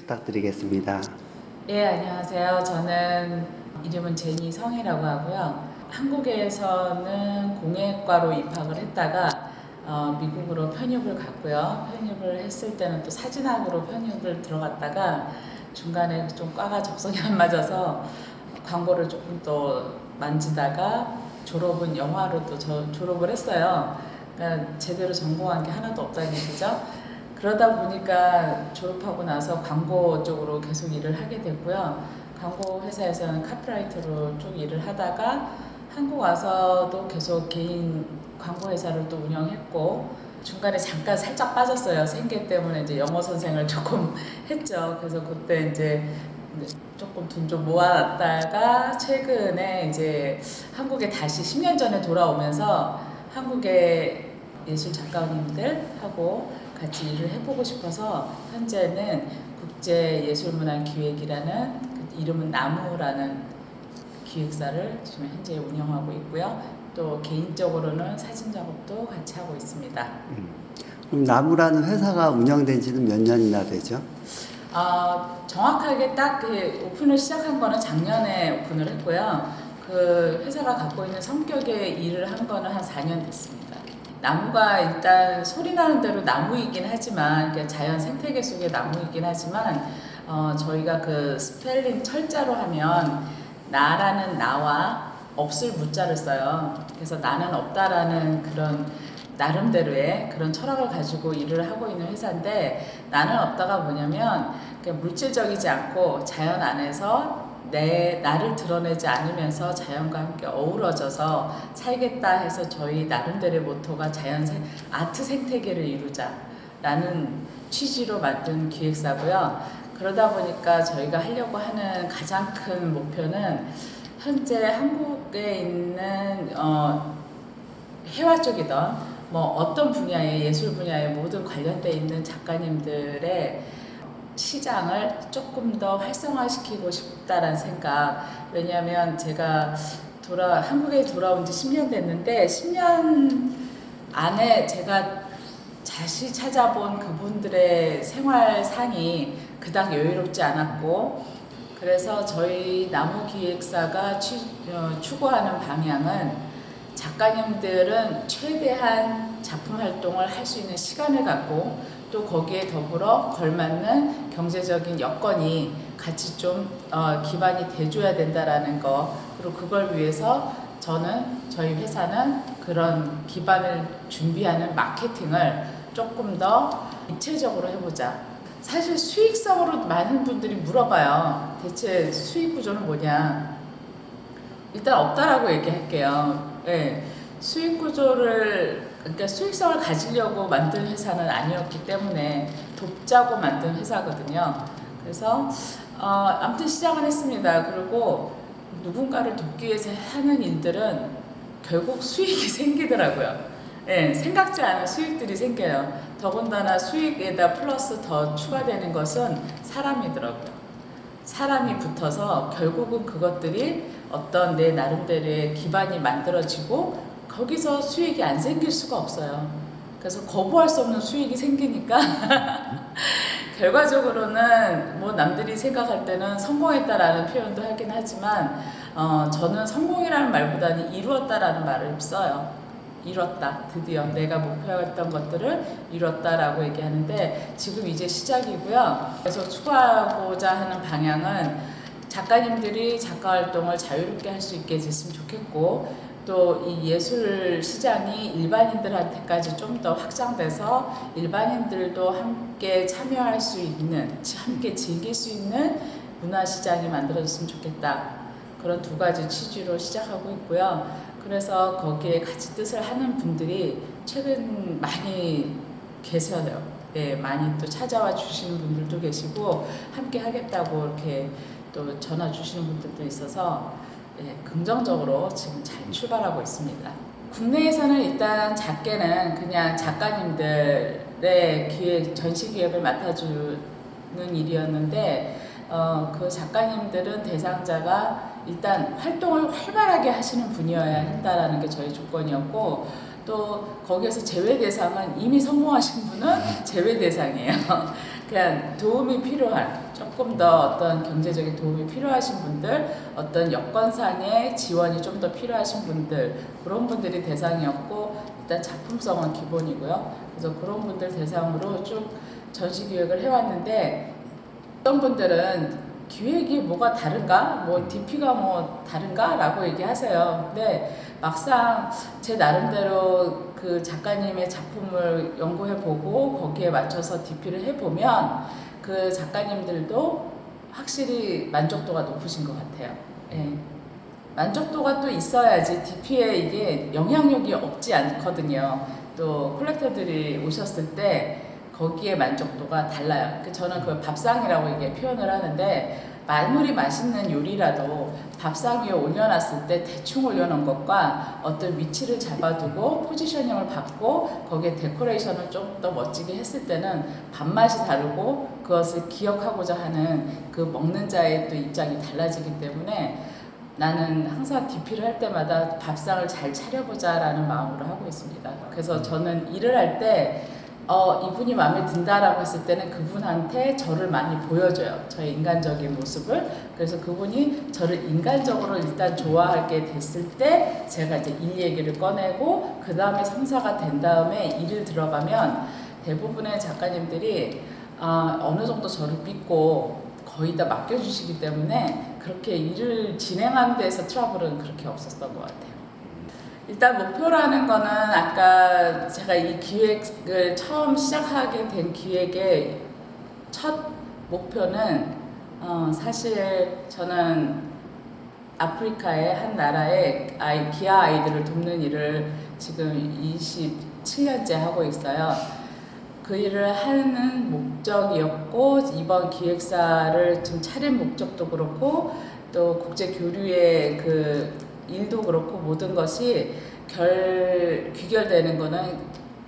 부탁드리겠습니다. 예, 안녕하세요. 저는 이름은 제니 성이라고 하고요. 한국에서는 공예과로 입학을 했다가 어, 미국으로 편입을 갔고요. 편입을 했을 때는 또 사진학으로 편입을 들어갔다가 중간에 좀 과가 적성이 안 맞아서 광고를 조금 또 만지다가 졸업은 영화로 또 저, 졸업을 했어요. 그러니까 제대로 전공한 게 하나도 없다는 얘기죠. 그러다 보니까 졸업하고 나서 광고 쪽으로 계속 일을 하게 됐고요. 광고 회사에서는 카프라이터로 쭉 일을 하다가 한국 와서도 계속 개인 광고 회사를 또 운영했고 중간에 잠깐 살짝 빠졌어요. 생계 때문에 이제 영어 선생을 조금 했죠. 그래서 그때 이제 조금 돈 좀 모아놨다가 최근에 이제 한국에 다시 10년 전에 돌아오면서 한국의 예술 작가님들하고 같이 일을 해보고 싶어서 현재는 국제예술문화기획이라는 그 이름은 나무라는 기획사를 지금 현재 운영하고 있고요. 또 개인적으로는 사진 작업도 같이 하고 있습니다. 그럼 나무라는 회사가 운영된 지는 몇 년이나 되죠? 어, 정확하게 딱 그 오픈을 시작한 거는 작년에 오픈을 했고요. 그 회사가 갖고 있는 성격의 일을 한 거는 한 4년 됐습니다. 나무가 일단 소리 나는 대로 나무이긴 하지만 자연 생태계 속의 나무이긴 하지만 어, 저희가 그 스펠링 철자로 하면 나라는 나와 없을 무자를 써요. 그래서 나는 없다라는 그런 나름대로의 그런 철학을 가지고 일을 하고 있는 회사인데 나는 없다가 뭐냐면 물질적이지 않고 자연 안에서 내 나를 드러내지 않으면서 자연과 함께 어우러져서 살겠다 해서 저희 나름대로의 모토가 자연 생, 아트 생태계를 이루자라는 취지로 만든 기획사고요. 그러다 보니까 저희가 하려고 하는 가장 큰 목표는 현재 한국에 있는 어, 해화 쪽이던 뭐 어떤 분야의 예술 분야에 모든 관련돼 있는 작가님들의 시장을 조금 더 활성화시키고 싶다라는 생각. 왜냐하면 제가 돌아 한국에 돌아온 지 10년 됐는데 10년 안에 제가 다시 찾아본 그분들의 생활상이 그닥 여유롭지 않았고 그래서 저희 나무 기획사가 취, 어, 추구하는 방향은 작가님들은 최대한 작품 활동을 할 수 있는 시간을 갖고 또 거기에 더불어 걸맞는 경제적인 여건이 같이 좀 어, 기반이 돼줘야 된다라는 거 그리고 그걸 위해서 저는 저희 회사는 그런 기반을 준비하는 마케팅을 조금 더 입체적으로 해보자. 사실 수익성으로 많은 분들이 물어봐요. 대체 수익 구조는 뭐냐? 일단 없다라고 얘기할게요. 예. 수익 구조를 그러니까 수익성을 가지려고 만든 회사는 아니었기 때문에 돕자고 만든 회사거든요. 그래서 어, 아무튼 시작은 했습니다. 그리고 누군가를 돕기 위해서 하는 일들은 결국 수익이 생기더라고요. 예, 생각지 않은 수익들이 생겨요. 더군다나 수익에다 플러스 더 추가되는 것은 사람이더라고요. 사람이 붙어서 결국은 그것들이 어떤 내 나름대로의 기반이 만들어지고 거기서 수익이 안 생길 수가 없어요. 그래서 거부할 수 없는 수익이 생기니까 결과적으로는 뭐 남들이 생각할 때는 성공했다라는 표현도 하긴 하지만 어, 저는 성공이라는 말보다는 이루었다라는 말을 써요. 이뤘다. 드디어 내가 목표했던 것들을 이뤘다라고 얘기하는데 지금 이제 시작이고요. 그래서 추구하고자 하는 방향은 작가님들이 작가 활동을 자유롭게 할 수 있게 됐으면 좋겠고 또 이 예술 시장이 일반인들한테까지 좀 더 확장돼서 일반인들도 함께 참여할 수 있는, 함께 즐길 수 있는 문화 시장이 만들어졌으면 좋겠다. 그런 두 가지 취지로 시작하고 있고요. 그래서 거기에 같이 뜻을 하는 분들이 최근 많이 계세요. 네, 많이 또 찾아와 주시는 분들도 계시고 함께 하겠다고 이렇게 또 전화 주시는 분들도 있어서 네, 긍정적으로 지금 잘 출발하고 있습니다. 국내에서는 일단 작게는 그냥 작가님들의 기획 전시 기획을 맡아주는 일이었는데 어, 그 작가님들은 대상자가 일단 활동을 활발하게 하시는 분이어야 한다라는 게 저희 조건이었고 또 거기에서 제외 대상은 이미 성공하신 분은 제외 대상이에요. 그냥 도움이 필요한 조금 더 어떤 경제적인 도움이 필요하신 분들, 어떤 여건상의 지원이 좀 더 필요하신 분들, 그런 분들이 대상이었고, 일단 작품성은 기본이고요. 그래서 그런 분들 대상으로 쭉 전시 기획을 해왔는데, 어떤 분들은 기획이 뭐가 다른가? 뭐 DP가 뭐 다른가? 라고 얘기하세요. 근데 막상 제 나름대로 그 작가님의 작품을 연구해보고 거기에 맞춰서 DP를 해보면 그 작가님들도 확실히 만족도가 높으신 것 같아요. 예. 만족도가 또 있어야지 DP에 이게 영향력이 없지 않거든요. 또 콜렉터들이 오셨을 때 거기에 만족도가 달라요. 그 저는 그걸 밥상이라고 이게 표현을 하는데 말물이 맛있는 요리라도 밥상 위에 올려놨을 때 대충 올려놓은 것과 어떤 위치를 잡아두고 포지셔닝을 받고 거기에 데코레이션을 좀 더 멋지게 했을 때는 밥맛이 다르고 그것을 기억하고자 하는 그 먹는 자의 또 입장이 달라지기 때문에 나는 항상 DP를 할 때마다 밥상을 잘 차려보자라는 마음으로 하고 있습니다. 그래서 저는 일을 할때 어, 이분이 마음에 든다라고 했을 때는 그분한테 저를 많이 보여줘요. 저의 인간적인 모습을. 그래서 그분이 저를 인간적으로 일단 좋아하게 됐을 때 제가 이제 일 얘기를 꺼내고 그 다음에 성사가 된 다음에 일을 들어가면 대부분의 작가님들이 아, 어느 정도 저를 믿고 거의 다 맡겨주시기 때문에 그렇게 일을 진행하는 데서 트러블은 그렇게 없었던 것 같아요. 일단 목표라는 거는 아까 제가 이 기획을 처음 시작하게 된 기획의 첫 목표는 어, 사실 저는 아프리카의 한 나라의 아이, 기아 아이들을 돕는 일을 지금 27년째 하고 있어요. 그 일을 하는 목적이었고 이번 기획사를 지금 차린 목적도 그렇고 또 국제 교류의 그 일도 그렇고 모든 것이 결 귀결되는 거는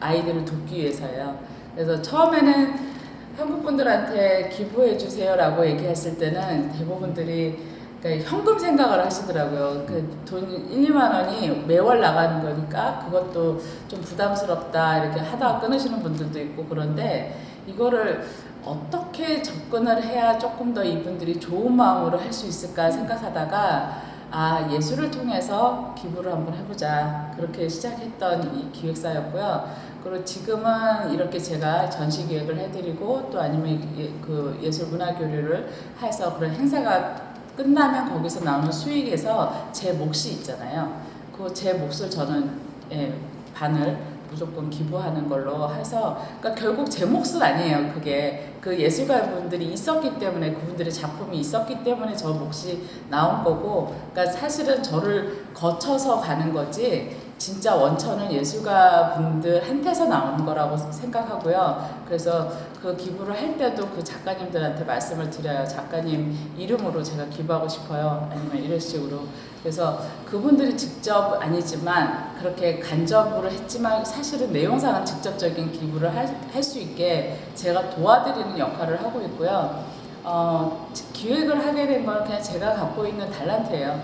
아이들을 돕기 위해서예요. 그래서 처음에는 한국 분들한테 기부해 주세요라고 얘기했을 때는 대부분들이 그러니까 현금 생각을 하시더라고요. 그 돈 1, 2만 원이 매월 나가는 거니까 그것도 좀 부담스럽다 이렇게 하다가 끊으시는 분들도 있고 그런데 이거를 어떻게 접근을 해야 조금 더 이분들이 좋은 마음으로 할 수 있을까 생각하다가 아 예술을 통해서 기부를 한번 해보자 그렇게 시작했던 이 기획사였고요. 그리고 지금은 이렇게 제가 전시 기획을 해드리고 또 아니면 예, 그 예술 문화 교류를 해서 그런 행사가 끝나면 거기서 나오는 수익에서 제 몫이 있잖아요. 그 제 몫을 저는 예, 반을 무조건 기부하는 걸로 해서 그러니까 결국 제 몫은 아니에요. 그게 그 예술가 분들이 있었기 때문에 그분들의 작품이 있었기 때문에 저 몫이 나온 거고 그러니까 사실은 저를 거쳐서 가는 거지 진짜 원천은 예술가 분들한테서 나오는 거라고 생각하고요. 그래서 그 기부를 할 때도 그 작가님들한테 말씀을 드려요. 작가님 이름으로 제가 기부하고 싶어요. 아니면 이런 식으로. 그래서 그분들이 직접 아니지만 그렇게 간접으로 했지만 사실은 내용상은 직접적인 기부를 할 수 있게 제가 도와드리는 역할을 하고 있고요. 어, 기획을 하게 된 건 그냥 제가 갖고 있는 달란트예요.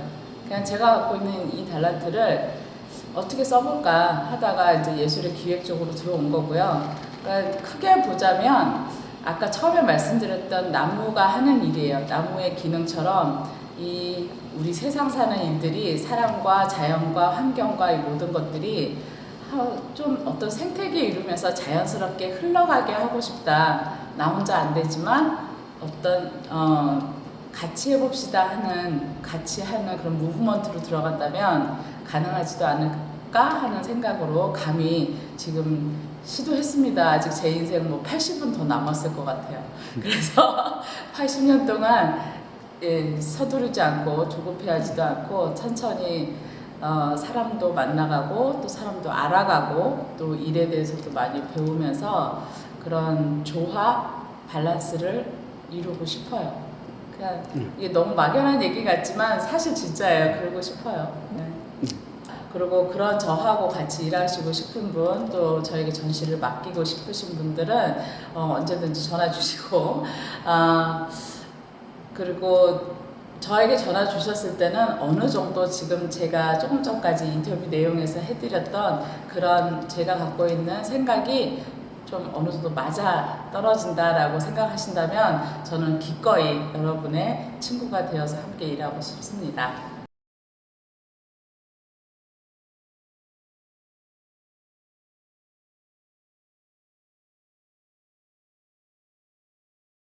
그냥 제가 갖고 있는 이 달란트를 어떻게 써볼까 하다가 이제 예술의 기획 쪽으로 들어온 거고요. 그러니까 크게 보자면 아까 처음에 말씀드렸던 나무가 하는 일이에요. 나무의 기능처럼 이 우리 세상 사는 일들이 사람과 자연과 환경과 이 모든 것들이 하- 좀 어떤 생태계 이루면서 자연스럽게 흘러가게 하고 싶다. 나 혼자 안 되지만 어떤 어, 같이 해봅시다 하는 같이 하는 그런 무브먼트로 들어간다면 가능하지도 않을까 하는 생각으로 감히 지금 시도했습니다. 아직 제 인생 뭐 80은 더 남았을 것 같아요. 그래서 80년 동안 예, 서두르지 않고 조급해하지도 않고 천천히 어, 사람도 만나가고 또 사람도 알아가고 또 일에 대해서도 많이 배우면서 그런 조화 밸런스를 이루고 싶어요. 그냥 이게 너무 막연한 얘기 같지만 사실 진짜예요. 그러고 싶어요. 네. 그리고 그런 저하고 같이 일하시고 싶은 분, 또 저에게 전시를 맡기고 싶으신 분들은 어, 언제든지 전화 주시고, 아, 그리고 저에게 전화 주셨을 때는 어느 정도 지금 제가 조금 전까지 인터뷰 내용에서 해드렸던 그런 제가 갖고 있는 생각이 좀 어느 정도 맞아 떨어진다라고 생각하신다면 저는 기꺼이 여러분의 친구가 되어서 함께 일하고 싶습니다.